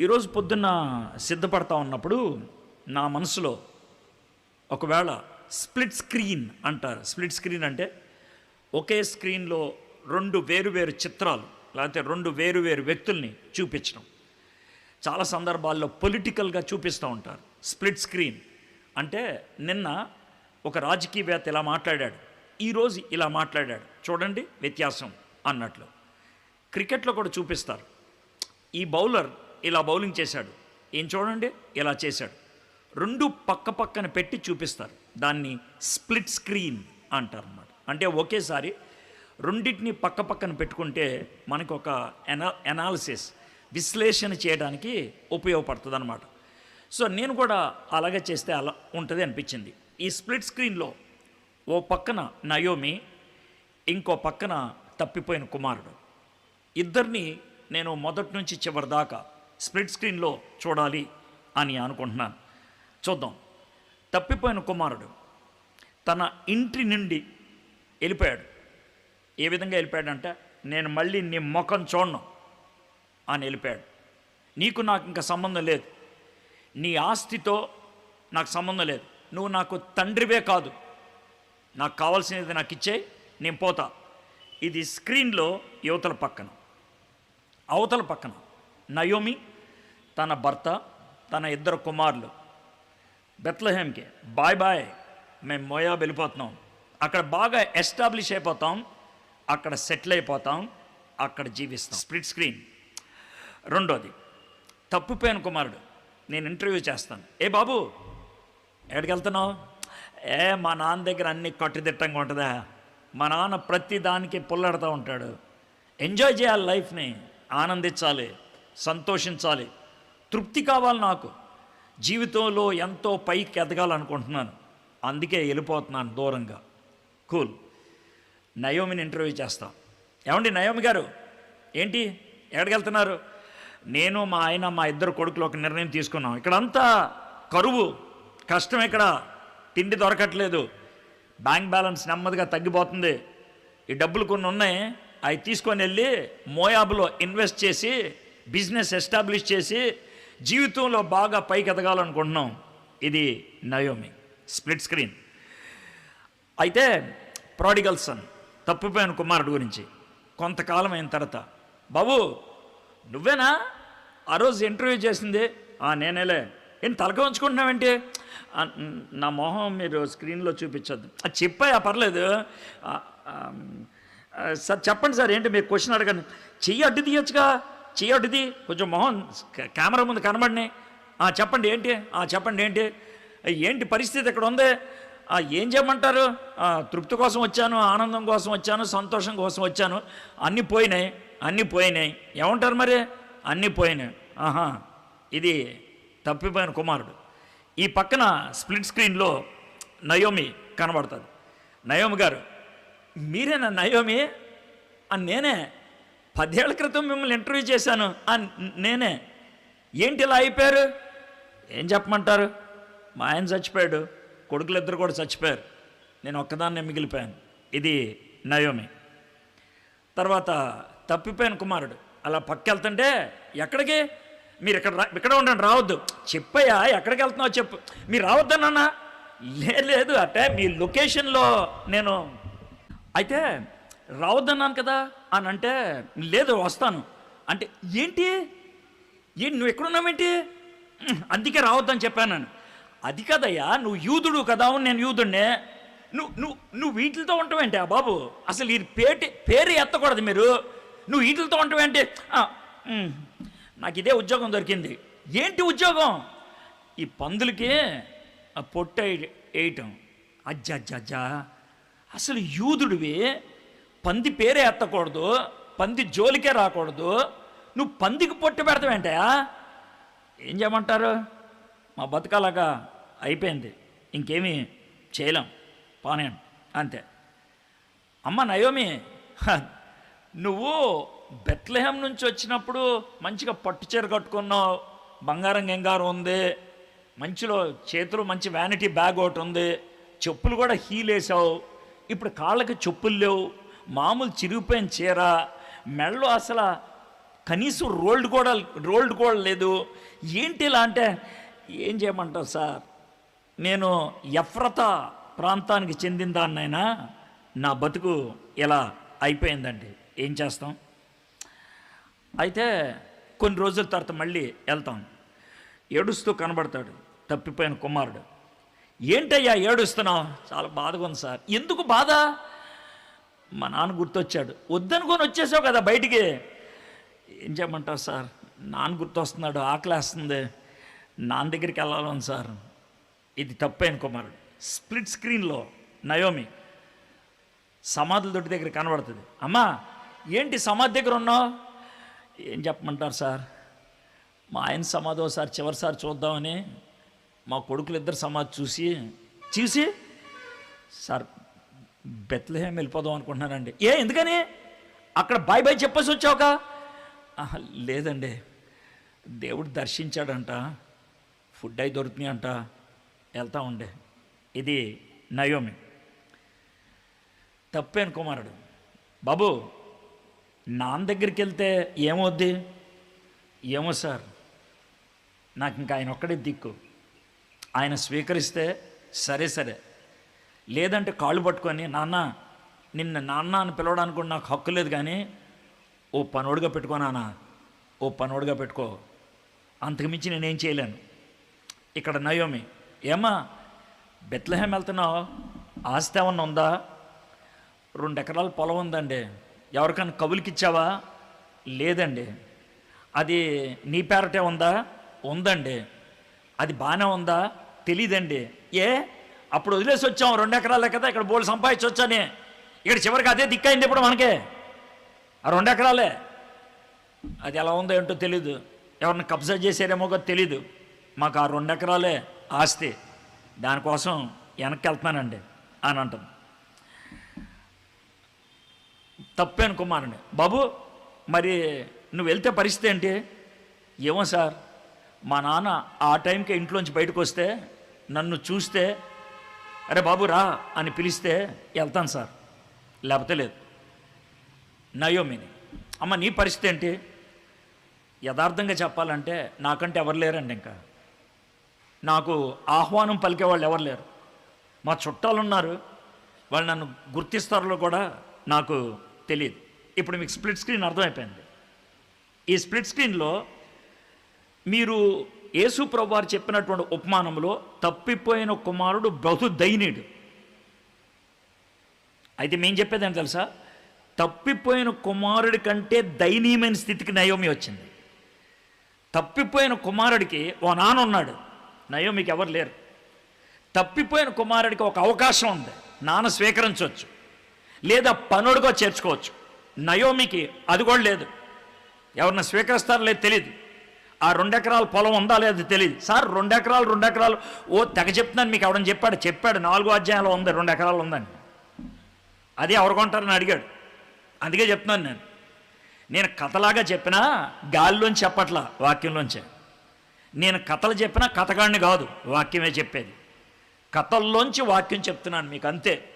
ఈరోజు పొద్దున్న సిద్ధపడతా ఉన్నప్పుడు నా మనసులో ఒకవేళ స్ప్లిట్ స్క్రీన్ అంటారు. స్ప్లిట్ స్క్రీన్ అంటే ఒకే స్క్రీన్లో రెండు వేరువేరు చిత్రాలు లేకపోతే రెండు వేరువేరు వ్యక్తుల్ని చూపించడం. చాలా సందర్భాల్లో పొలిటికల్గా చూపిస్తూ ఉంటారు. స్ప్లిట్ స్క్రీన్ అంటే నిన్న ఒక రాజకీయవేత్త ఇలా మాట్లాడాడు. ఈరోజు ఇలా మాట్లాడాడు. చూడండి వ్యత్యాసం అన్నట్లు. క్రికెట్లో కూడా చూపిస్తారు. ఈ బౌలర్ ఇలా బౌలింగ్ చేశాడు. ఏం చూడండి? ఇలా చేశాడు. రెండు పక్క పక్కన పెట్టి చూపిస్తారు. దాన్ని స్ప్లిట్ స్క్రీన్ అంటారు అన్నమాట అంటే ఒకేసారి రెండింటిని పక్క పక్కన పెట్టుకుంటే మనకు ఒక ఎనా ఎనాలిసిస్ విశ్లేషణ చేయడానికి ఉపయోగపడుతుంది అనమాట సో నేను కూడా అలాగే చేస్తే అలా ఉంటుంది అనిపించింది. ఈ స్ప్లిట్ స్క్రీన్లో ఓ పక్కన నయోమి ఇంకో పక్కన తప్పిపోయిన కుమారుడు. ఇద్దరిని నేను మొదటి నుంచి చివరి దాకా స్ప్లిట్ స్క్రీన్లో చూడాలి అని అనుకుంటున్నాను. చూద్దాం. తప్పిపోయిన కుమారుడు తన ఇంటి నుండి వెళ్ళిపోయాడు. ఏ విధంగా వెళ్ళిపోయాడంటే నేను మళ్ళీ నీ ముఖం చూడను అని వెళ్ళిపోయాడు. నీకు నాకు ఇంకా సంబంధం లేదు. నీ ఆస్తితో నాకు సంబంధం లేదు. నువ్వు నాకు తండ్రివే కాదు. నాకు కావాల్సినది నాకు ఇచ్చేయి నేను పోతా. ఇది స్క్రీన్లో యువతల పక్కన. అవతల పక్కన. నయోమి తన భర్త తన ఇద్దరు కుమారులు. బెత్లహేమ్కి బాయ్ బాయ్ మేము మోయా వెళ్ళిపోతున్నాం. అక్కడ బాగా ఎస్టాబ్లిష్ అయిపోతాం. అక్కడ సెటిల్ అయిపోతాం. అక్కడ జీవిస్తాం. Split screen. రెండోది తప్పిపోయిన కుమారుడు నేను ఇంటర్వ్యూ చేస్తాను. ఏ బాబు ఎక్కడికి వెళ్తున్నావు ఏ మా నాన్న దగ్గర అన్ని కట్టుదిట్టంగా ఉంటుందా? మా నాన్న ప్రతి దానికి పుల్లడుతూ ఉంటాడు. ఎంజాయ్ చేయాలి లైఫ్ని ఆనందించాలి సంతోషించాలి. తృప్తి కావాలి నాకు. జీవితంలో ఎంతో పైకి ఎదగాలనుకుంటున్నాను. అందుకే వెళ్ళిపోతున్నాను దూరంగా. కూల్. నయోమిని ఇంటర్వ్యూ చేస్తాం. ఏమండి నయోమి గారు? ఏంటి? ఎక్కడికి వెళ్తున్నారు? నేను మా ఆయన మా ఇద్దరు కొడుకులు ఒక నిర్ణయం తీసుకున్నాం. ఇక్కడంతా కరువు. కష్టం ఇక్కడ. తిండి దొరకట్లేదు. బ్యాంక్ బ్యాలెన్స్ నెమ్మదిగా తగ్గిపోతుంది. ఈ డబ్బులు కొన్ని ఉన్నాయి. అవి తీసుకొని వెళ్ళి మోయాబులో ఇన్వెస్ట్ చేసి బిజినెస్ ఎస్టాబ్లిష్ చేసి జీవితంలో బాగా పైకి ఎదగాలనుకుంటున్నాం. ఇది నయోమి స్ప్లిట్ స్క్రీన్ అయితే ప్రాడిగల్ సన్ తప్పిపోయిన కుమారుడు గురించి. కొంతకాలం అయిన తర్వాత. బాబు నువ్వేనా? ఆ రోజు ఇంటర్వ్యూ చేసింది. "ఆ, నేనేలే. ఏం తలక ఉంచుకుంటున్నావేంటి నా మొహం మీరు స్క్రీన్లో చూపించొద్దు. అది చెప్పాయా? పర్లేదు. సార్ చెప్పండి సార్. ఏంటి మీరు క్వశ్చన్ అడగండి. చెయ్యి అడ్డు తీయొచ్చుగా. చెయ్యి కొంచెం మొహం కెమెరా ముందు కనబడినాయి "ఆ, చెప్పండి ఏంటి? "ఆ, చెప్పండి ఏంటి? ఏంటి పరిస్థితి ఇక్కడ ఉంది? "ఆ, ఏం చేయమంటారు? తృప్తి కోసం వచ్చాను ఆనందం కోసం వచ్చాను సంతోషం కోసం వచ్చాను. అన్నీ పోయినాయి అన్నీ పోయినాయి. ఏమంటారు మరి? అన్నీ పోయినాయి. ఆహా ఇది తప్పిపోయిన కుమారుడు. ఈ పక్కన స్ప్లిట్ స్క్రీన్లో నయోమి కనబడుతుంది నయోమి గారు మీరేనా నయోమి? అని నేనే పదేళ్ళ క్రితం మిమ్మల్ని ఇంటర్వ్యూ చేశాను. అని నేనే. ఏంటి ఇలా అయిపోయారు? ఏం చెప్పమంటారు? మా ఆయన చచ్చిపోయాడు. కొడుకులు ఇద్దరు కూడా చచ్చిపోయారు. నేను ఒక్కదాన్నే మిగిలిపోయాను. ఇది నయోమి. తర్వాత తప్పిపోయిన కుమారుడు. అలా పక్కెళ్తుంటే ఎక్కడికి? మీరు ఇక్కడ రా- ఇక్కడ ఉండండి రావద్దు. చెప్పయ్యా ఎక్కడికి వెళ్తున్నావు చెప్పు. మీరు రావద్దనన్నా లే లేదు అంటే మీ లొకేషన్లో నేను అయితే రావద్దన్నాను కదా అని అంటే లేదు వస్తాను. అంటే ఏంటి? ఏంటి నువ్వు ఎక్కడున్నావేంటి? అందుకే రావద్దని చెప్పాను నేను. అది కదయ్యా నువ్వు యూదుడు కదా నేను యూదుడినే. నువ్వు నువ్వు నువ్వు వీటితో ఉంటావేంటి ఆ బాబు? అసలు ఈ పేటి పేరు ఎత్తకూడదు మీరు. నువ్వు వీటితో ఉంటావేంటి నాకు ఇదే ఉద్యోగం దొరికింది. ఏంటి ఉద్యోగం? ఈ పందులకి ఆ పొట్ట వేయ- వేయటం అజ్జా. అసలు యూదుడివి పంది పేరే ఎత్తకూడదు పంది జోలికే రాకూడదు. నువ్వు పందికి పొట్టు పెడతావేంటయా ఏం చేయమంటారు? మా బతకాలాగా అయిపోయింది. ఇంకేమీ చేయలేం. పానే అంతే. అమ్మ నయోమి నువ్వు బెత్లెహం నుంచి వచ్చినప్పుడు మంచిగా పట్టు చీర కట్టుకున్నావు బంగారం గంగారం ఉంది మంచిలో చేతులు మంచి వ్యానిటీ బ్యాగ్ ఒకటి ఉంది చెప్పులు కూడా హీల్ వేసావు ఇప్పుడు కాళ్ళకి చెప్పులు లేవు మామూలు చిరిగిపోయిన చీర మెడలో అసలు కనీసం రోల్డ్ కూడా రోల్డ్ కూడా లేదు. ఏంటి ఇలా అంటే ఏం చేయమంటారు సార్? నేను ఎఫ్రత ప్రాంతానికి చెందిన దాన్నైనా నా బతుకు ఇలా అయిపోయిందండి. ఏం చేస్తాం? అయితే కొన్ని రోజుల తర్వాత మళ్ళీ వెళ్తాం. ఏడుస్తూ కనబడతాడు తప్పిపోయిన కుమారుడు. ఏంటయ్యా ఏడుస్తున్నావు? చాలా బాధగా ఉంది సార్. ఎందుకు బాధ? మా నాన్న గుర్తొచ్చాడు. వద్దనుకొని వచ్చేసావు కదా బయటికి. ఏం చెప్పమంటారు సార్? నాన్న గుర్తొస్తున్నాడు ఆకలేస్తుంది. నాన్న దగ్గరికి వెళ్ళాలని సార్. ఇది తప్పైన కుమారుడు స్ప్లిట్ స్క్రీన్లో నయోమి సమాధుల దొడ్డి దగ్గర కనబడుతుంది. అమ్మా ఏంటి సమాధి దగ్గర ఉన్నావు? ఏం చెప్పమంటారు సార్? మా ఆయన సమాధి ఒకసారి చివరిసారి చూద్దామని మా కొడుకులు ఇద్దరు సమాధి చూసి చూసి సార్ బెత్లహేం వెళ్ళిపోదాం అనుకుంటున్నానండి. ఏ ఎందుకని? అక్కడ బాయ్ బాయ్ చెప్పేసి వచ్చావుగా? "ఆహా, లేదండి. దేవుడు దర్శించాడంట. ఫుడ్ అయి దొరుకుతున్నాయి అంట. వెళ్తా ఉండే. ఇది నయోమి. తప్పేను కుమారుడు. బాబు నాన్న దగ్గరికి వెళ్తే ఏమవుద్ది? ఏమో సార్ నాకు ఇంకా ఆయన ఒక్కడే దిక్కు. ఆయన స్వీకరిస్తే సరే సరే. లేదంటే కాళ్ళు పట్టుకొని నాన్న నిన్న నాన్న అని పిలవడానికి కూడా నాకు హక్కు లేదు కానీ ఓ పనోడుగా పెట్టుకో నాన్న ఓ పనోడుగా పెట్టుకో. అంతకుమించి నేనేం చేయలేను. ఇక్కడ నయోమి ఏమా బెత్లహేం వెళ్తున్నావు? ఆస్తి ఏమన్నా ఉందా? రెండు ఎకరాల పొలం ఉందండి. ఎవరికైనా కబులికి ఇచ్చావా? లేదండి. అది నీ పేరటే ఉందా? ఉందండి. అది బాగానే ఉందా? తెలీదండి. ఏ? అప్పుడు వదిలేసి వచ్చాం రెండు ఎకరాలే కదా ఇక్కడ బోల్ సంపాదించొచ్చని ఇక్కడ చివరికి అదే దిక్కైంది ఇప్పుడు మనకే. ఆ రెండు ఎకరాలే. అది ఎలా ఉందో ఏంటో తెలీదు. ఎవరిని కబ్జా చేసారేమో కూడా తెలీదు. మాకు ఆ రెండు ఎకరాలే ఆస్తి. దానికోసం వెనక్కి వెళ్తున్నానండి అని అంటుంది. తప్పేను కుమారుని. బాబు మరి నువ్వు వెళ్తే పరిస్థితి ఏంటి? ఏమో సార్ మా నాన్న ఆ టైంకి ఇంట్లోంచి బయటకు వస్తే నన్ను చూస్తే అరే బాబు రా అని పిలిస్తే వెళ్తాను సార్. లేకపోతే లేదు. నయోమిని అమ్మ నీ పరిస్థితి ఏంటి? యథార్థంగా చెప్పాలంటే నాకంటే ఎవరు లేరండి ఇంకా. నాకు ఆహ్వానం పలికే వాళ్ళు ఎవరు లేరు. మా చుట్టాలు ఉన్నారు. వాళ్ళు నన్ను గుర్తిస్తారో కూడా నాకు తెలియదు. ఇప్పుడు మీకు స్ప్లిట్ స్క్రీన్ అర్థమైపోయింది. ఈ స్ప్లిట్ స్క్రీన్లో మీరు యేసు ప్రభువారు చెప్పినటువంటి ఉపమానంలో తప్పిపోయిన కుమారుడు బహు దైనీయుడు అయితే మేము చెప్పేదని తెలుసా? తప్పిపోయిన కుమారుడి కంటే దయనీయమైన స్థితికి నయోమి వచ్చింది. తప్పిపోయిన కుమారుడికి ఓ నాన్న ఉన్నాడు. నయోమికి ఎవరు లేరు. తప్పిపోయిన కుమారుడికి ఒక అవకాశం ఉంది. నాన్న స్వీకరించవచ్చు. లేదా పనుడుగా చేర్చుకోవచ్చు. నయోమికి అది కూడా లేదు. ఎవరిని స్వీకరిస్తారో లేదు తెలియదు ఆ రెండెకరాల పొలం ఉందా లేదో తెలియదు. సార్ రెండు ఎకరాలు రెండు ఎకరాలు ఓ తెగ చెప్తున్నాను మీకు ఎవడని చెప్పాడు? చెప్పాడు. నాలుగో అధ్యాయంలో ఉంది రెండు ఎకరాలు ఉందని. అది ఎవరు కొంటారని అడిగాడు. అందుకే చెప్తున్నాను నేను. నేను కథలాగా చెప్పినా గాలిలోంచి చెప్పట్లా వాక్యంలోంచే. నేను కథలు చెప్పినా కథగాడిని కాదు వాక్యమే చెప్పేది. కథల్లోంచి వాక్యం చెప్తున్నాను మీకు అంతే.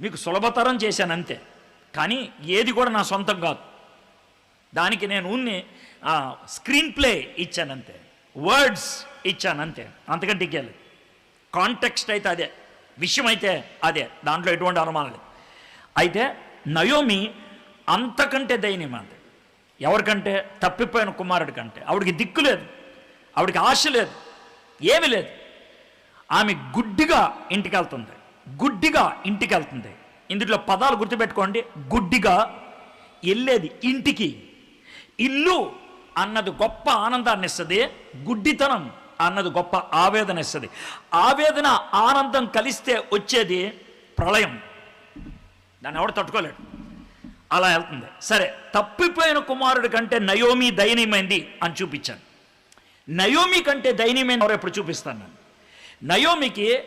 మీకు సులభతరం చేశాను అంతే. కానీ ఏది కూడా నా సొంతం కాదు. దానికి నేను ఉన్ని స్క్రీన్ ప్లే ఇచ్చానంతే. వర్డ్స్ ఇచ్చానంతే. అంతకంటే ఇవ్వాలి కాంటెక్స్ట్ అయితే అదే. విషయం అయితే అదే. దాంట్లో ఎటువంటి అనుమానం లేదు. అయితే నయోమి అంతకంటే దయనీయం అంతే ఎవరికంటే? తప్పిపోయిన కుమారుడి కంటే. ఆవిడికి దిక్కు లేదు. ఆవిడికి ఆశ లేదు. ఏమీ లేదు. ఆమె గుడ్డిగా ఇంటికి వెళ్తుంది గుడ్డిగా ఇంటికి వెళ్తుంది ఇందులో పదాలు గుర్తుపెట్టుకోండి. గుడ్డిగా వెళ్ళేది ఇంటికి. ఇల్లు అన్నది గొప్ప ఆనందాన్ని ఇస్తుంది. గుడ్డితనం అన్నది గొప్ప ఆవేదన ఇస్తుంది. ఆవేదన ఆనందం కలిస్తే వచ్చేది ప్రళయం. దాన్ని ఎవడు తట్టుకోలేడు. అలా వెళ్తుంది. సరే తప్పిపోయిన కుమారుడి కంటే నయోమి దయనీయమైంది అని చూపించాను. నయోమి కంటే దయనీయమైన ఎవరు ఎప్పుడు చూపిస్తాను నేను? నయోమికి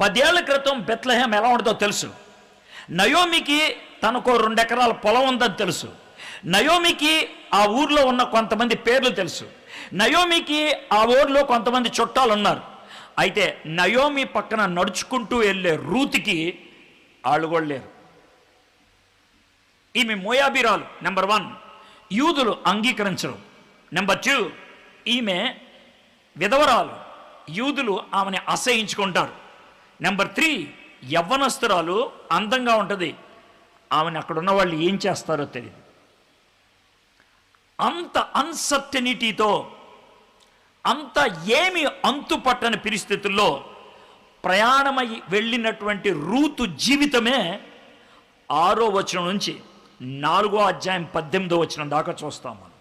పదేళ్ళ క్రితం బెత్లహేం ఎలా ఉంటుందో తెలుసు. నయోమికి తనకు రెండు ఎకరాల పొలం ఉందని తెలుసు. నయోమికి ఆ ఊర్లో ఉన్న కొంతమంది పేర్లు తెలుసు. నయోమికి ఆ ఊర్లో కొంతమంది చుట్టాలు ఉన్నారు అయితే నయోమి పక్కన నడుచుకుంటూ వెళ్ళే రూతికి వాళ్ళు కూడా లేరు. ఈమె మోయాబిరాలు నెంబర్ వన్ యూదులు అంగీకరించరు. నెంబర్ టూ ఈమె విధవరాలు. యూదులు ఆమెని అసహించుకుంటారు. నెంబర్ త్రీ యవ్వనస్తురాలు అందంగా ఉంటుంది. ఆమెను అక్కడ ఉన్న వాళ్ళు ఏం చేస్తారో తెలియదు అంత అన్సర్టనిటీతో అంత ఏమి అంతుపట్టని పరిస్థితుల్లో ప్రయాణమై వెళ్ళినటువంటి రూతు జీవితమే ఆరో వచనం నుంచి నాలుగో అధ్యాయం పద్దెనిమిదో వచనం దాకా చూస్తాం మనం.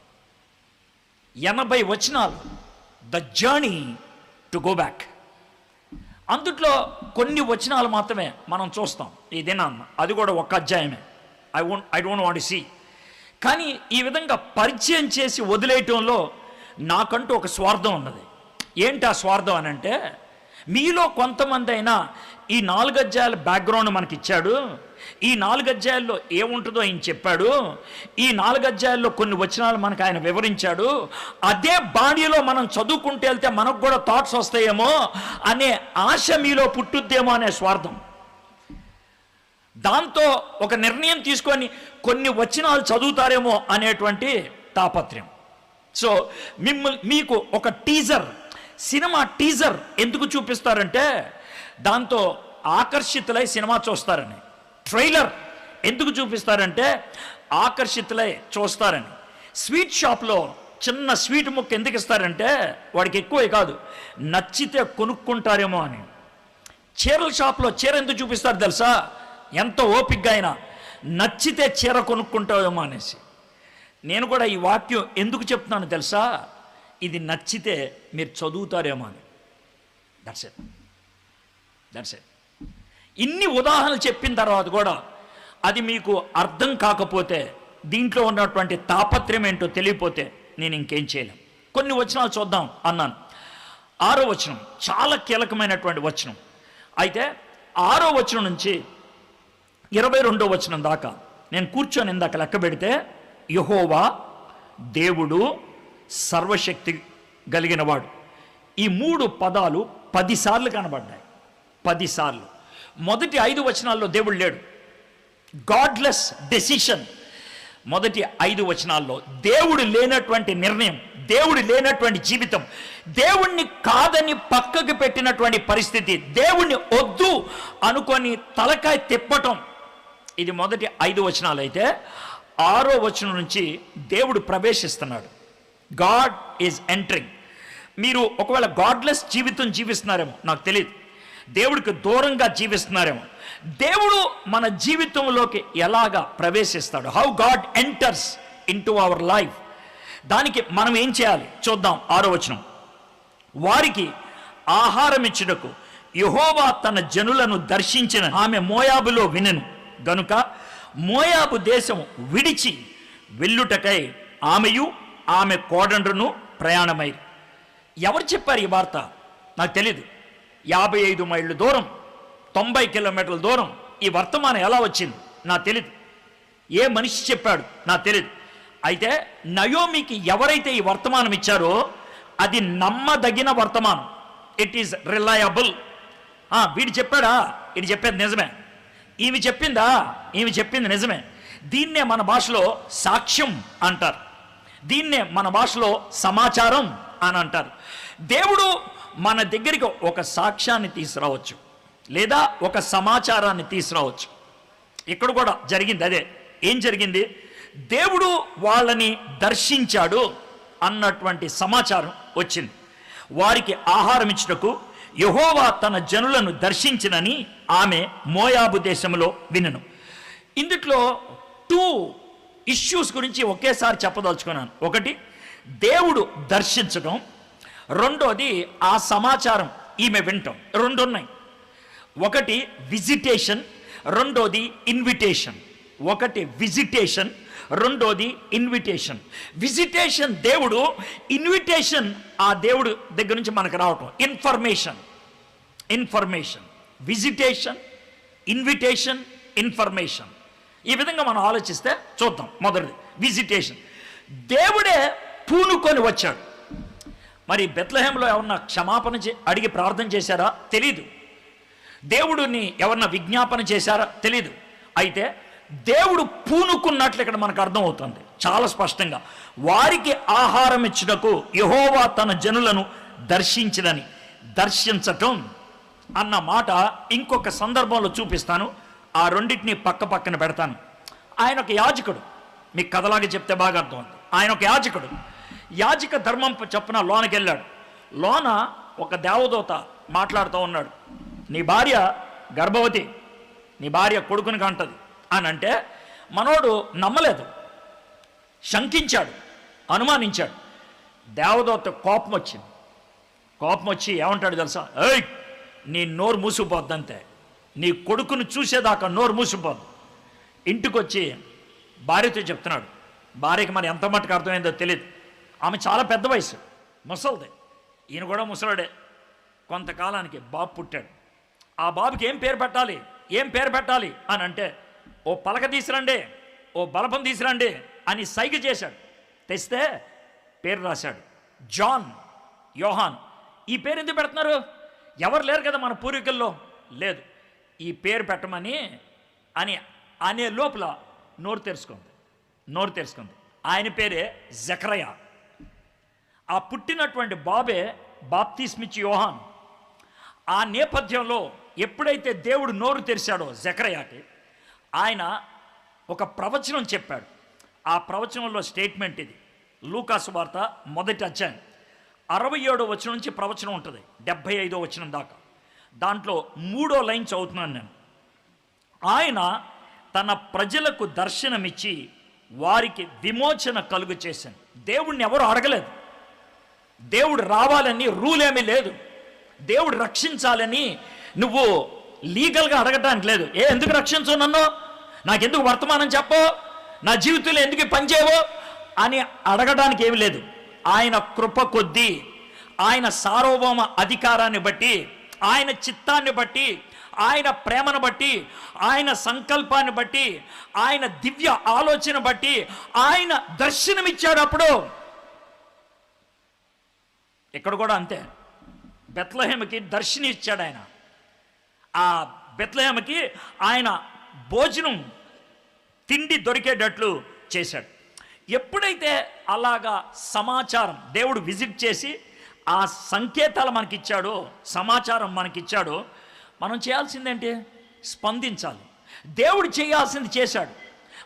ఎనభై వచనాలు the journey to go back అందుట్లో కొన్ని వచనాలు మాత్రమే మనం చూస్తాం. ఈ దినాన్న అది కూడా ఒక అధ్యాయమే. I won't I don't want see కానీ ఈ విధంగా పరిచయం చేసి వదిలేయటంలో నాకంటూ ఒక స్వార్థం ఉన్నది. ఏంటి ఆ స్వార్థం అని అంటే మీలో కొంతమంది అయినా ఈ నాలుగు అధ్యాయాల బ్యాక్గ్రౌండ్ మనకి ఇచ్చాడు ఈ నాలుగు అధ్యాయాల్లో ఏముంటుందో ఆయన చెప్పాడు. ఈ నాలుగు అధ్యాయాల్లో కొన్ని వచనాలు మనకు ఆయన వివరించాడు. అదే బాడీలో మనం చదువుకుంటూ వెళ్తే మనకు కూడా థాట్స్ వస్తాయేమో అనే ఆశ మీలో పుట్టుద్దేమో అనే స్వార్థం. దాంతో ఒక నిర్ణయం తీసుకొని కొన్ని వచనాలు చదువుతారేమో అనేటువంటి తాపత్రయం. సో మిమ్మల్ని మీకు ఒక టీజర్ సినిమా టీజర్ ఎందుకు చూపిస్తారంటే దాంతో ఆకర్షితులై సినిమా చూస్తారని. ట్రైలర్ ఎందుకు చూపిస్తారంటే ఆకర్షితులై చూస్తారని. స్వీట్ షాప్లో చిన్న స్వీట్ ముక్క ఎందుకు ఇస్తారంటే వాడికి ఎక్కువే కాదు నచ్చితే కొనుక్కుంటారేమో అని. చీరల షాప్లో చీర ఎందుకు చూపిస్తారు తెలుసా? ఎంత ఓపిగ్గా అయినా నచ్చితే చీర కొనుక్కుంటావేమో అనేసి. నేను కూడా ఈ వాక్యం ఎందుకు చెప్తున్నాను తెలుసా? ఇది నచ్చితే మీరు చదువుతారేమో అని. దట్స్ ఇట్ దట్స్ ఇట్ ఇన్ని ఉదాహరణలు చెప్పిన తర్వాత కూడా అది మీకు అర్థం కాకపోతే దీంట్లో ఉన్నటువంటి తాపత్రయం ఏంటో తెలియపోతే నేను ఇంకేం చేయలేం కొన్ని వచనాలు చూద్దాం అన్నాను. ఆరో వచనం చాలా కీలకమైనటువంటి వచనం. అయితే ఆరో వచనం నుంచి ఇరవై రెండో వచనం దాకా నేను కూర్చొని ఇందాక లెక్క పెడితే యహోవా దేవుడు సర్వశక్తి కలిగినవాడు. ఈ మూడు పదాలు పదిసార్లు కనబడ్డాయి. పదిసార్లు. మొదటి ఐదు వచనాల్లో దేవుడు లేడు. Godless decision. మొదటి ఐదు వచనాల్లో దేవుడు లేనటువంటి నిర్ణయం దేవుడు లేనటువంటి జీవితం దేవుణ్ణి కాదని పక్కకు పెట్టినటువంటి పరిస్థితి దేవుణ్ణి వద్దు అనుకొని తలకాయ తిప్పటం ఇది మొదటి ఐదు వచనాలు అయితే ఆరో వచనం నుంచి దేవుడు ప్రవేశిస్తున్నాడు. గాడ్ ఈజ్ ఎంట్రింగ్ మీరు ఒకవేళ గాడ్లెస్ జీవితం జీవిస్తున్నారేమో నాకు తెలియదు దేవుడికి దూరంగా జీవిస్తున్నారేమో. దేవుడు మన జీవితంలోకి ఎలాగా ప్రవేశిస్తాడు? How God enters into our life దానికి మనం ఏం చేయాలి? చూద్దాం ఆరో వచనం. వారికి ఆహారం ఇచ్చుటకు యహోవా తన జనులను దర్శించిన ఆమె మోయాబులో వినను. గనుక మోయాబు దేశం విడిచి వెళ్ళుటకై ఆమెయు ఆమె కోడండ్రును ప్రయాణమై. ఎవరు చెప్పారు ఈ వార్త? నాకు తెలియదు యాభై ఐదు మైళ్ళు దూరం తొంభై కిలోమీటర్ల దూరం ఈ వర్తమానం ఎలా వచ్చింది? నా తెలియదు ఏ మనిషి చెప్పాడు? నా తెలియదు అయితే నయోమికి ఎవరైతే ఈ వర్తమానం ఇచ్చారో అది నమ్మదగిన వర్తమానం. ఇట్ ఈస్ రిలయబుల్ వీడు చెప్పాడా? ఇది చెప్పేది నిజమే. ఈమె చెప్పిందా? ఈమె చెప్పింది నిజమే. దీన్నే మన భాషలో సాక్ష్యం అంటారు. దీన్నే మన భాషలో సమాచారం అని అంటారు. దేవుడు మన దగ్గరికి ఒక సాక్ష్యాన్ని తీసుకురావచ్చు లేదా ఒక సమాచారాన్ని తీసుకురావచ్చు. ఇక్కడ కూడా జరిగింది అదే. ఏం జరిగింది? దేవుడు వాళ్ళని దర్శించాడు అన్నటువంటి సమాచారం వచ్చింది. వారికి ఆహారం ఇచ్చుటకు యహోవా తన జనులను దర్శించినని ఆమె మోయాబు దేశంలో వినను. ఇందుట్లో టూ ఇష్యూస్ గురించి ఒకేసారి చెప్పదలుచుకున్నాను. ఒకటి దేవుడు దర్శించడం రెండోది ఆ సమాచారం ఈమె వింటాం రెండు ఉన్నాయి ఒకటి విజిటేషన్ రెండోది ఇన్విటేషన్ ఒకటి విజిటేషన్ రెండోది ఇన్విటేషన్ విజిటేషన్ దేవుడు ఇన్విటేషన్ ఆ దేవుడు దగ్గర నుంచి మనకు రావటం. Information information visitation invitation information ఈ విధంగా మనం ఆలోచిస్తే చూద్దాం మొదటిది. విజిటేషన్ దేవుడే పూనుకొని వచ్చాడు. మరి బెత్లహేంలో ఎవరన్నా క్షమాపణ చే అడిగి ప్రార్థన చేశారా? తెలీదు. దేవుడిని ఎవరన్నా విజ్ఞాపన చేశారా? తెలీదు. అయితే దేవుడు పూనుకున్నట్లు ఇక్కడ మనకు అర్థమవుతుంది. చాలా స్పష్టంగా. వారికి ఆహారం ఇచ్చుటకు యహోవా తన జనులను దర్శించడని దర్శించటం అన్న మాట ఇంకొక సందర్భంలో చూపిస్తాను. ఆ రెండింటిని పక్క పక్కన పెడతాను. ఆయన ఒక యాజకుడు. మీకు కథలాగా చెప్తే బాగా అర్థం ఆయన ఒక యాజకుడు. యాజక ధర్మం చొప్పున లోనకి వెళ్ళాడు లోన ఒక దేవదూత మాట్లాడుతూ ఉన్నాడు. నీ భార్య గర్భవతి. నీ భార్య కొడుకుని కంటది. అని అంటే మనోడు నమ్మలేదు. శంకించాడు అనుమానించాడు. దేవదూత కోపం వచ్చింది కోపం వచ్చి ఏమంటాడు తెలుసా? ఏయ్ నీ నోరు మూసిపోద్దంతే నీ కొడుకును చూసేదాకా నోరు మూసిపోద్దు ఇంటికి వచ్చి భార్యతో చెప్తున్నాడు. భార్యకి మరి ఎంత మట్టుకు అర్థమైందో తెలియదు ఆమె చాలా పెద్ద వయసు ముసలిది. ఈయన కూడా ముసలాడే. కొంతకాలానికి బాబు పుట్టాడు. ఆ బాబుకి ఏం పేరు పెట్టాలి? ఏం పేరు పెట్టాలి? అని అంటే ఓ పలక తీసురండి ఓ బలపం తీసురండి అని సైగ చేశాడు. తెస్తే పేరు రాశాడు. జాన్ యోహాన్. ఈ పేరు ఎందుకు పెడుతున్నారు? ఎవరు లేరు కదా మన పూర్వీకుల్లో? లేదు. ఈ పేరు పెట్టమని అని అనే లోపల నోరు తెరుచుకుంది. నోరు తెరుచుకుంది. ఆయన పేరే జకరయ. ఆ పుట్టినటువంటి బాబే బాప్తిస్మిచ్చి యోహాన్. ఆ నేపథ్యంలో ఎప్పుడైతే దేవుడు నోరు తెరిచాడో జకరయాకి ఆయన ఒక ప్రవచనం చెప్పాడు. ఆ ప్రవచనంలో స్టేట్మెంట్ ఇది. లూకాసు వార్త మొదటి అధ్యాయం. అరవై ఏడో వచనం నుంచి ప్రవచనం ఉంటుంది. డెబ్భై ఐదో వచనం దాకా. దాంట్లో మూడో లైన్ చదువుతున్నాను నేను. ఆయన తన ప్రజలకు దర్శనమిచ్చి వారికి విమోచన కలుగు చేశాను. దేవుణ్ణి ఎవరు అడగలేదు. దేవుడు రావాలని రూల్ ఏమీ లేదు. దేవుడు రక్షించాలని నువ్వు లీగల్గా అడగటానికి లేదు. ఏ ఎందుకు రక్షించు నన్ను? నాకెందుకు వర్తమానం చెప్పో? నా జీవితంలో ఎందుకు పనిచేయవో అని అడగడానికి ఏమి లేదు. ఆయన కృప కొద్దీ ఆయన సార్వభౌమ అధికారాన్ని బట్టి ఆయన చిత్తాన్ని బట్టి ఆయన ప్రేమను బట్టి ఆయన సంకల్పాన్ని బట్టి ఆయన దివ్య ఆలోచన బట్టి ఆయన దర్శనమిచ్చాడు అప్పుడు ఇక్కడ కూడా అంతే. బెత్లహేమకి దర్శనం ఇచ్చాడు ఆయన. ఆ బెత్లహేమకి ఆయన భోజనం తిండి దొరికేటట్లు చేశాడు. ఎప్పుడైతే అలాగా సమాచారం దేవుడు విజిట్ చేసి ఆ సంకేతాలు మనకిచ్చాడో సమాచారం మనకిచ్చాడో మనం చేయాల్సిందేంటి? స్పందించాలి. దేవుడు చేయాల్సింది చేశాడు.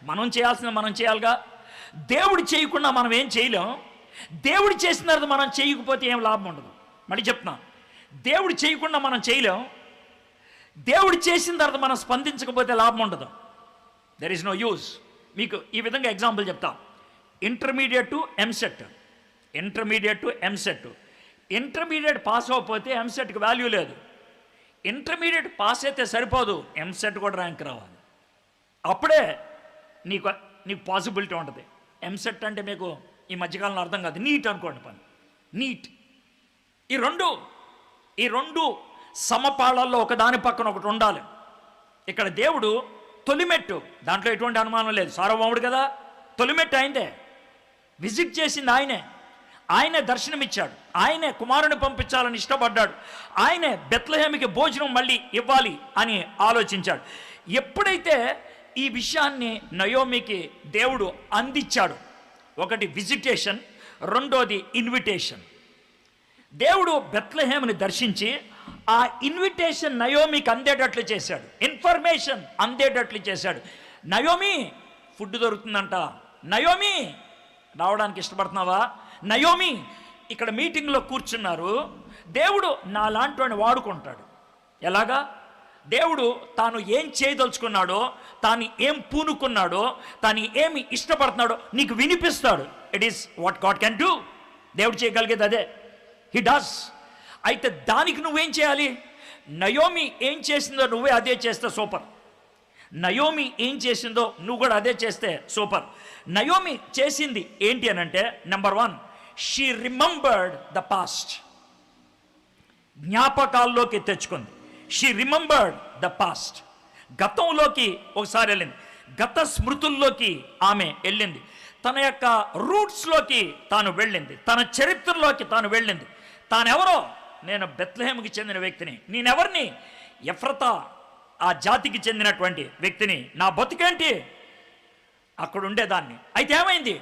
మనం చేయాల్సింది మనం చేయాలిగా. దేవుడు చేయకుండా మనం ఏం చేయలేం. దేవుడు చేసిన తర్వాత మనం చేయకపోతే ఏం లాభం ఉండదు. మళ్ళీ చెప్తున్నా. దేవుడు చేయకుండా మనం చేయలేం. దేవుడు చేసిన తర్వాత మనం స్పందించకపోతే లాభం ఉండదు. దెర్ ఇస్ నో యూస్ మీకు ఈ విధంగా ఎగ్జాంపుల్ చెప్తా. Intermediate to EAMCET intermediate to EAMCET intermediate pass అవ్వకపోతే ఎంసెట్కి వాల్యూ లేదు. ఇంటర్మీడియట్ పాస్ అయితే సరిపోదు. ఎంసెట్ కూడా ర్యాంక్ రావాలి. అప్పుడే నీకు నీకు పాసిబిలిటీ ఉంటుంది. ఎంసెట్ అంటే మీకు ఈ మధ్యకాలంలో అర్థం కాదు. నీట్ అనుకోండి పని. నీట్ ఈ రెండు ఈ రెండు సమపాళల్లో ఒకదాని పక్కన ఒకటి ఉండాలి. ఇక్కడ దేవుడు తొలిమెట్టు దాంట్లో ఎటువంటి అనుమానం లేదు. సార్వభౌముడు కదా తొలిమెట్టు ఆయనదే. విజిట్ చేసింది ఆయనే. ఆయనే దర్శనమిచ్చాడు. ఆయనే కుమారుని పంపించాలని ఇష్టపడ్డాడు. ఆయనే బెత్లహేమికి భోజనం మళ్ళీ ఇవ్వాలి అని ఆలోచించాడు. ఎప్పుడైతే ఈ విషయాన్ని నయోమికి దేవుడు అందించాడు ఒకటి విజిటేషన్ రెండోది ఇన్విటేషన్. దేవుడు బెత్లహేముని దర్శించి ఆ ఇన్విటేషన్ నయోమికి అందేటట్లు చేశాడు. ఇన్ఫర్మేషన్ అందేటట్లు చేశాడు. Naomi food దొరుకుతుందంట. నయోమి రావడానికి ఇష్టపడుతున్నావా? నయోమి ఇక్కడ మీటింగ్లో కూర్చున్నారు. దేవుడు నా లాంటి వాడుకుంటాడు. ఎలాగా? దేవుడు తాను ఏం చేయదలుచుకున్నాడో తాను ఏం పూనుకున్నాడో తాను ఏమి ఇష్టపడుతున్నాడో నీకు వినిపిస్తాడు. It is what God can do దేవుడు చేయగలిగేది అదే. హీ డస్ అయితే దానికి నువ్వేం చేయాలి? నయోమి ఏం చేసిందో నువ్వే అదే చేస్తే సూపర్. నయోమి ఏం చేసిందో నువ్వు కూడా అదే చేస్తే సూపర్. నయోమి చేసింది ఏంటి అని అంటే number one she remembered the past జ్ఞాపకాల్లోకి తెచ్చుకుంది. షీ రిమెంబర్డ్ ద పాస్ట్ గతంలోకి ఒకసారి వెళ్ళింది. గత స్మృతుల్లోకి ఆమె వెళ్ళింది. తన యొక్క రూట్స్లోకి తాను వెళ్ళింది. తన చరిత్రలోకి తాను వెళ్ళింది. తానెవరో? నేను బెత్లహేమ్కి చెందిన వ్యక్తిని. నేనెవరిని? ఎఫ్రత ఆ జాతికి చెందినటువంటి వ్యక్తిని. నా బతుకేంటి? అక్కడ ఉండేదాన్ని అయితే ఏమైంది?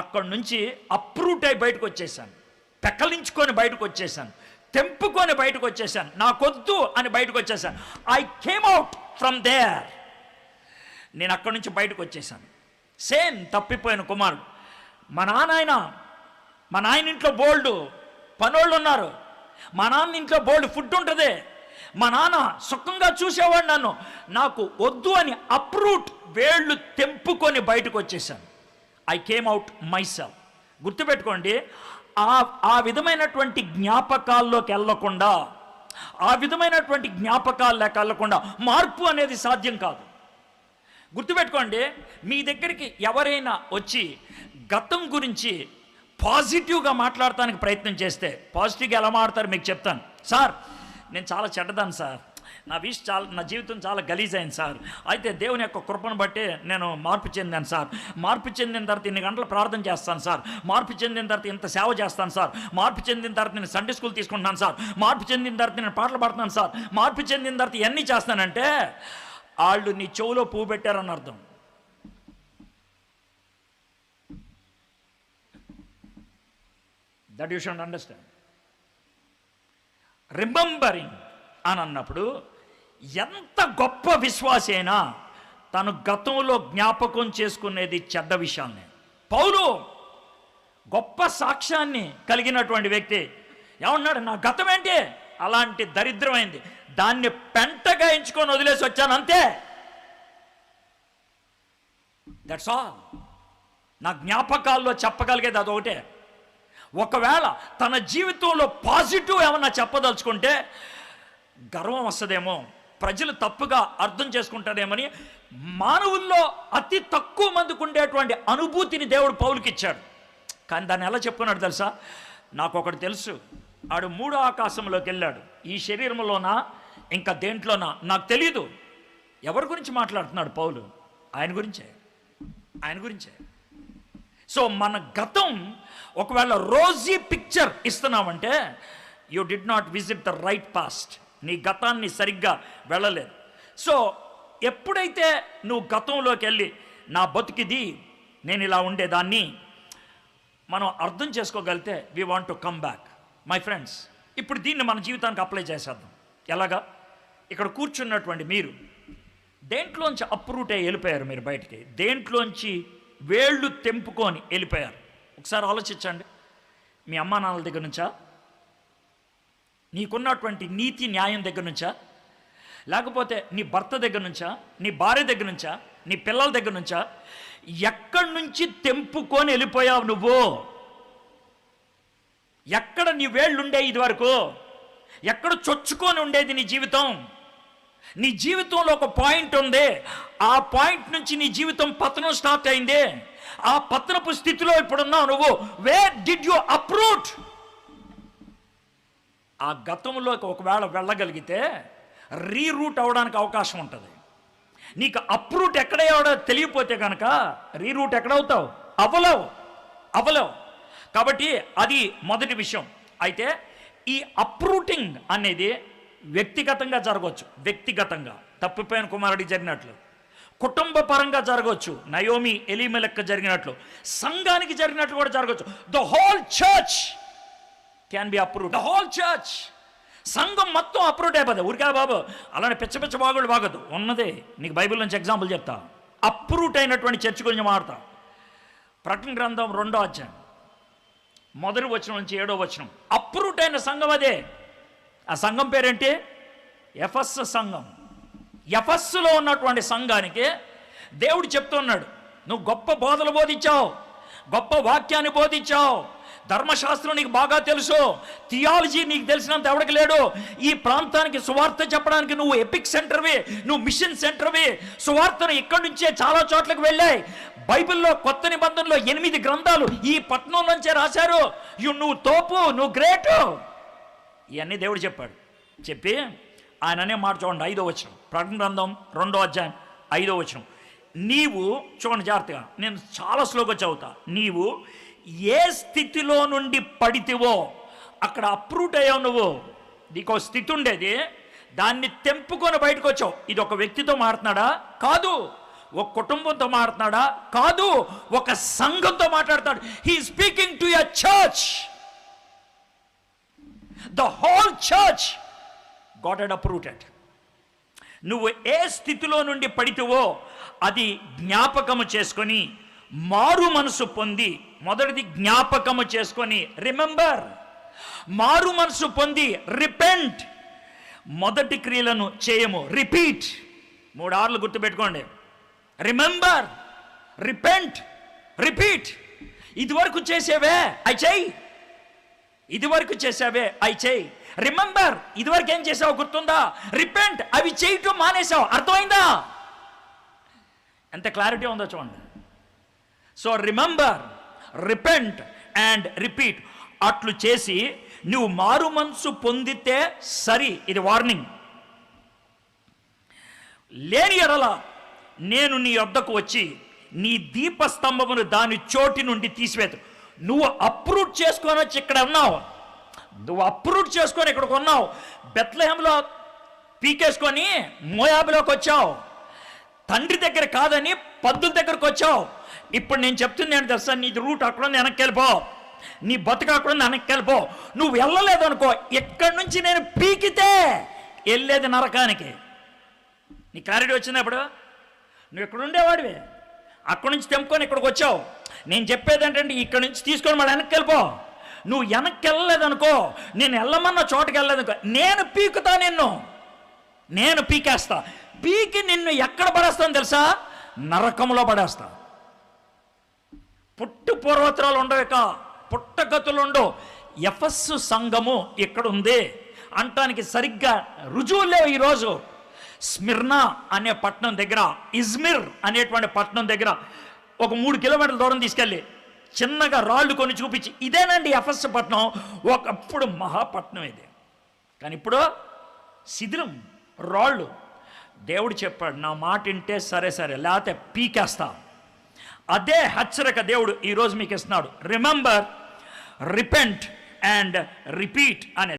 అక్కడి నుంచి అప్రూట్ అయి బయటకు వచ్చేసాను పెక్కలించుకొని బయటకు వచ్చేసాను తెంపుకొని బయటకు వచ్చేసాను నాకొద్దు అని బయటకు వచ్చేసాను I came out from there నేను అక్కడి నుంచి బయటకు వచ్చేసాను సేమ్ తప్పిపోయిన కుమారుడు. మా నాన్న మా నాయన ఇంట్లో బోల్డు పనోళ్ళు ఉన్నారు మా నాన్న ఇంట్లో బోల్డ్ ఫుడ్ ఉంటుంది. మా నాన్న సుఖంగా చూసేవాడు నన్ను. నాకు వద్దు అని అప్రూట్ వేళ్ళు తెంపుకొని బయటకు వచ్చేసాను ఐ కేమ్ అవుట్ మైసెల్ఫ్ గుర్తుపెట్టుకోండి ఆ ఆ విధమైనటువంటి జ్ఞాపకాల్లోకి వెళ్ళకుండా ఆ విధమైనటువంటి జ్ఞాపకాల్లోకి వెళ్ళకుండా మార్పు అనేది సాధ్యం కాదు. గుర్తుపెట్టుకోండి మీ దగ్గరికి ఎవరైనా వచ్చి గతం గురించి పాజిటివ్గా మాట్లాడటానికి ప్రయత్నం చేస్తే పాజిటివ్గా ఎలా మాట్లాడతారు మీకు చెప్తాను. సార్ నేను చాలా చెడ్డదాను సార్. నా విష్ చాలా నా జీవితం చాలా గలీజ్ అయింది సార్. అయితే దేవుని యొక్క కృపను బట్టి నేను మార్పు చెందాను సార్. మార్పు చెందిన తర్వాత ఇన్ని గంటలు ప్రార్థన చేస్తాను సార్. మార్పు చెందిన తర్వాత ఇంత సేవ చేస్తాను సార్. మార్పు చెందిన తర్వాత నేను సండే స్కూల్ తీసుకుంటున్నాను సార్. మార్పు చెందిన తర్వాత నేను పాటలు పాడుతున్నాను సార్. మార్పు చెందిన తర్వాత ఇవన్నీ చేస్తానంటే వాళ్ళు నీ చెవులో పువ్వు పెట్టారని అర్థం. That you should understand remembering అని అన్నప్పుడు ఎంత గొప్ప విశ్వాసైనా అయినా తను గతంలో జ్ఞాపకం చేసుకునేది చెడ్డ విషయాన్ని పౌలు గొప్ప సాక్ష్యాన్ని కలిగినటువంటి వ్యక్తి. ఏమన్నాడు? నా గతం ఏంటి? అలాంటి దరిద్రమైంది. దాన్ని పెంటగా ఎంచుకొని వదిలేసి వచ్చాను అంతే. దట్స్ ఆల్ నా జ్ఞాపకాల్లో చెప్పగలిగేది అదొకటే. ఒకవేళ తన జీవితంలో పాజిటివ్ ఏమన్నా చెప్పదలుచుకుంటే గర్వం వస్తుందేమో ప్రజలు తప్పుగా అర్థం చేసుకుంటారేమని మానవుల్లో అతి తక్కువ మందికి ఉండేటువంటి అనుభూతిని దేవుడు పౌలుకి ఇచ్చాడు కానీ దాన్ని ఎలా చెప్పుకున్నాడు తెలుసా? నాకు ఒకటి తెలుసు. ఆడు మూడో ఆకాశంలోకి వెళ్ళాడు. ఈ శరీరంలోనా? ఇంకా దేంట్లోనా? నాకు తెలియదు ఎవరి గురించి మాట్లాడుతున్నాడు పౌలు? ఆయన గురించే. ఆయన గురించే. సో మన గతం ఒకవేళ rosy picture ఇస్తున్నామంటే you did not visit the right past నీ గతాన్ని సరిగ్గా వెళ్ళలేదు. సో ఎప్పుడైతే నువ్వు గతంలోకి వెళ్ళి నా బతుకిది నేను ఇలా ఉండేదాన్ని మనం అర్థం చేసుకోగలిగితే we want to come back my friends ఇప్పుడు దీన్ని మన జీవితానికి అప్లై చేసేద్దాం. ఎలాగా? ఇక్కడ కూర్చున్నటువంటి మీరు దేంట్లోంచి అప్రూట్ అయ్యి వెళ్ళిపోయారు మీరు బయటికి? దేంట్లోంచి వేళ్ళు తెంపుకొని వెళ్ళిపోయారు. ఒకసారి ఆలోచించండి. మీ అమ్మా నాన్నల దగ్గర నుంచా? నీకున్నటువంటి నీతి న్యాయం దగ్గర నుంచా? లేకపోతే నీ భర్త దగ్గర నుంచా? నీ భార్య దగ్గర నుంచా? నీ పిల్లల దగ్గర నుంచా? ఎక్కడి నుంచి తెంపుకొని వెళ్ళిపోయావు నువ్వు? ఎక్కడ నీ వేళ్ళు ఉండే ఇది వరకు ఎక్కడ చొచ్చుకొని ఉండేది నీ జీవితం? నీ జీవితంలో ఒక పాయింట్ ఉంది. ఆ పాయింట్ నుంచి నీ జీవితం పతనం స్టార్ట్ అయింది. ఆ పతనపు స్థితిలో ఇప్పుడున్నావు నువ్వు. వేర్ డిడ్ యు అప్రూట్ ఆ గతంలోకి ఒకవేళ వెళ్ళగలిగితే రీరూట్ అవడానికి అవకాశం ఉంటుంది. నీకు అప్రూట్ ఎక్కడయ్యాడో తెలియపోతే కనుక రీరూట్ ఎక్కడవుతావు? అవ్వలేవు. అవ్వలేవు. కాబట్టి అది మొదటి విషయం. అయితే ఈ అప్రూటింగ్ అనేది వ్యక్తిగతంగా జరగవచ్చు. వ్యక్తిగతంగా. తప్పిపోయిన కుమారుడి జరిగినట్లు. కుటుంబ పరంగా జరగవచ్చు. నయోమి ఎలిమెలెక్క జరిగినట్లు. సంఘానికి జరిగినట్లు కూడా జరగవచ్చు. The whole church can be approve the whole church సంఘం మొత్తం అప్రూవ్ అయిపోతుంది ఊరికా బాబు. అలానే పిచ్చ పిచ్చ బాగుడు బాగదు ఉన్నదే. నీకు బైబిల్ నుంచి ఎగ్జాంపుల్ చెప్తా. అప్రూవ్ అయినటువంటి చర్చ్ గురించి మాడతా ప్రకటన గ్రంథం రెండో అధ్యాయం. మొదటి వచనం నుంచి ఏడో వచనం. అప్రూట్ అయిన సంఘం అదే. ఆ సంఘం పేరేంటి? ఎఫస్ సంఘం. ఎఫస్సులో ఉన్నటువంటి సంఘానికి దేవుడు చెప్తున్నాడు నువ్వు గొప్ప బోధలు బోధించావు గొప్ప వాక్యాన్ని బోధించావు ధర్మశాస్త్రం నీకు బాగా తెలుసు థియాలజీ నీకు తెలిసినంత ఎవడికి లేడు ఈ ప్రాంతానికి సువార్త చెప్పడానికి నువ్వు ఎపిక్ సెంటర్వి నువ్వు మిషన్ సెంటర్వి సువార్తను ఇక్కడి నుంచే చాలా చోట్లకు వెళ్ళాయి. బైబిల్లో కొత్త నిబంధనలో ఎనిమిది గ్రంథాలు ఈ పట్టణం నుంచే రాశారు. యు నువ్వు తోపు నువ్వు గ్రేటు. ఇవన్నీ దేవుడు చెప్పాడు. చెప్పి ఆయన అనే మాట చూడండి ఐదో వచనం. ప్రకటన గ్రంథం రెండో అధ్యాయం ఐదో వచనం. నీవు చూడండి జాగ్రత్తగా నేను చాలా స్లోగా చదువుతా. నీవు ఏ స్థితిలో నుండి పడితివో అక్కడ అప్రూట్ అయ్యావు నువ్వు. నీకు స్థితి ఉండేది దాన్ని తెంపుకొని బయటకు వచ్చావు. ఇది ఒక వ్యక్తితో మాట్లాడా కాదు. ఒక కుటుంబంతో మాట్లాడా కాదు. ఒక సంఘంతో మాట్లాడతాడు he speaking to a church the whole church got and uprooted నువ్వు ఏ స్థితిలో నుండి పడితేవో అది జ్ఞాపకము చేసుకొని మారు మనసు పొంది మొదటిది జ్ఞాపకము చేసుకొని రిమెంబర్ మారు మనసు పొంది రిపెంట్ మొదటి క్రియలను చేయము రిపీట్ మూడు ఆర్లు గుర్తుపెట్టుకోండి. రిమెంబర్ రిపెంట్ రిపీట్ ఇదివరకు చేసేవే అవి చెయ్యి. ఇదివరకు చేసావే అవి చేయి. రిమెంబర్ ఇదివరకు ఏం చేసావు గుర్తుందా? రిపెంట్ అవి చేయటం మానేసావు అర్థమైందా? ఎంత క్లారిటీ ఉందో చూడండి. So remember repent and repeat అట్లు చేసి నువ్వు మారు మనసు పొందితే సరి. ఇది వార్నింగ్ లేని ఎడల నేను నీ వద్దకు వచ్చి నీ దీపస్తంభమును దాని చోటి నుండి తీసివేత. నువ్వు అప్రూవ్ చేసుకొని వచ్చి ఇక్కడ ఉన్నావు. నువ్వు అప్రూవ్ చేసుకొని ఇక్కడికి ఉన్నావు. బెత్లహంలో పీకేసుకొని మోయాబులోకి వచ్చావు. తండ్రి దగ్గర కాదని పద్దుల దగ్గరకు వచ్చావు. ఇప్పుడు నేను చెప్తుంది ఏంటి తెలుసా? నీ రూట్ అక్కడ ఉంది వెనక్కి వెళ్ళిపో. నీ బతుకు అక్కడ ఉంది వెనక్కి వెళ్ళిపో. నువ్వు వెళ్ళలేదు అనుకో ఎక్కడి నుంచి నేను పీకితే వెళ్ళేది నరకానికి. నీ క్లారిటీ వచ్చినప్పుడు నువ్వు ఇక్కడుండేవాడివి అక్కడి నుంచి తెంపుకొని ఇక్కడికి వచ్చావు. నేను చెప్పేది ఏంటంటే ఇక్కడ నుంచి తీసుకొని మళ్ళీ వెనక్కి వెళ్ళిపో. నువ్వు వెనక్కి వెళ్ళలేదనుకో నేను వెళ్ళమన్న చోటకి వెళ్ళలేదనుకో నేను పీకుతా నిన్ను. నేను పీకేస్తా. పీకి నిన్ను ఎక్కడ పడేస్తాను తెలుసా? నరకంలో పడేస్తా. పుట్టు పూర్వోత్తరాలు ఉండవిక పుట్టగతులు ఉండవు. ఎఫస్సు సంఘము ఇక్కడ ఉంది. అంటానికి సరిగ్గా రుజువు లేవు ఈరోజు స్మిర్నా అనే పట్టణం దగ్గర ఇజ్మిర్ అనేటువంటి పట్టణం దగ్గర ఒక మూడు కిలోమీటర్ల దూరం తీసుకెళ్ళి చిన్నగా రాళ్ళు కొని చూపించి ఇదేనండి ఎఫస్ పట్టణం ఒకప్పుడు మహాపట్నం ఇది. కానీ ఇప్పుడు శిథిలం రాళ్ళు. దేవుడు చెప్పాడు నా మాట వింటే సరే సరే లేకపోతే పీకేస్తా. అదే హెచ్చరిక దేవుడు ఈరోజు మీకు ఇస్తున్నాడు. రిమెంబర్ రిపెంట్ అండ్ రిపీట్ అనే